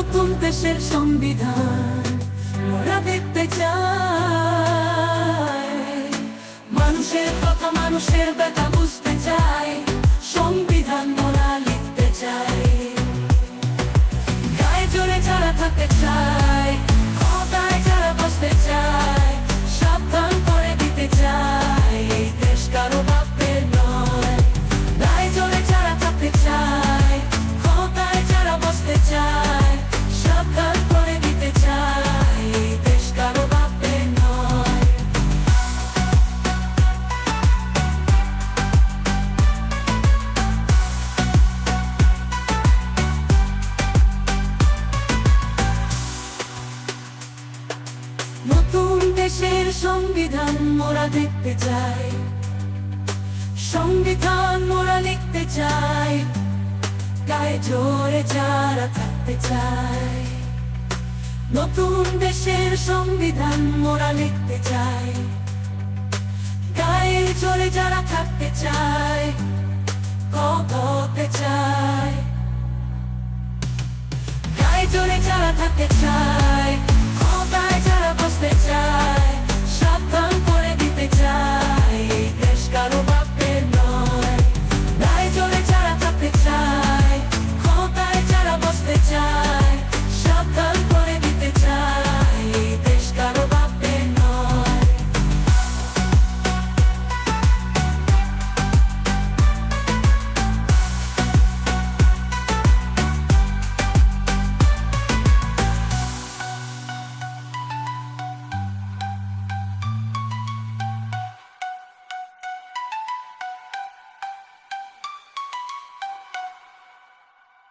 নতুন দেশের সংবিধান ওরা দেখতে চায়। মানুষের কথা মানুষের ব্যথা বুঝতে চায়, সংবিধান ওরা লিখতে চায়। গায়ে জোরে যারা থাকতে চায় নতুন দেশের সংবিধান মোরা দেখতে চাই। সংবিধান মোরা লিখতে চাই। গায়ে জোরে যারা থাকতে চাই। নতুন দেশের সংবিধান মোরা লিখতে চাই। গায়ে জোরে যারা থাকতে চায় কথা হতে চায় গায়ে জোরে যারা থাকতে চায়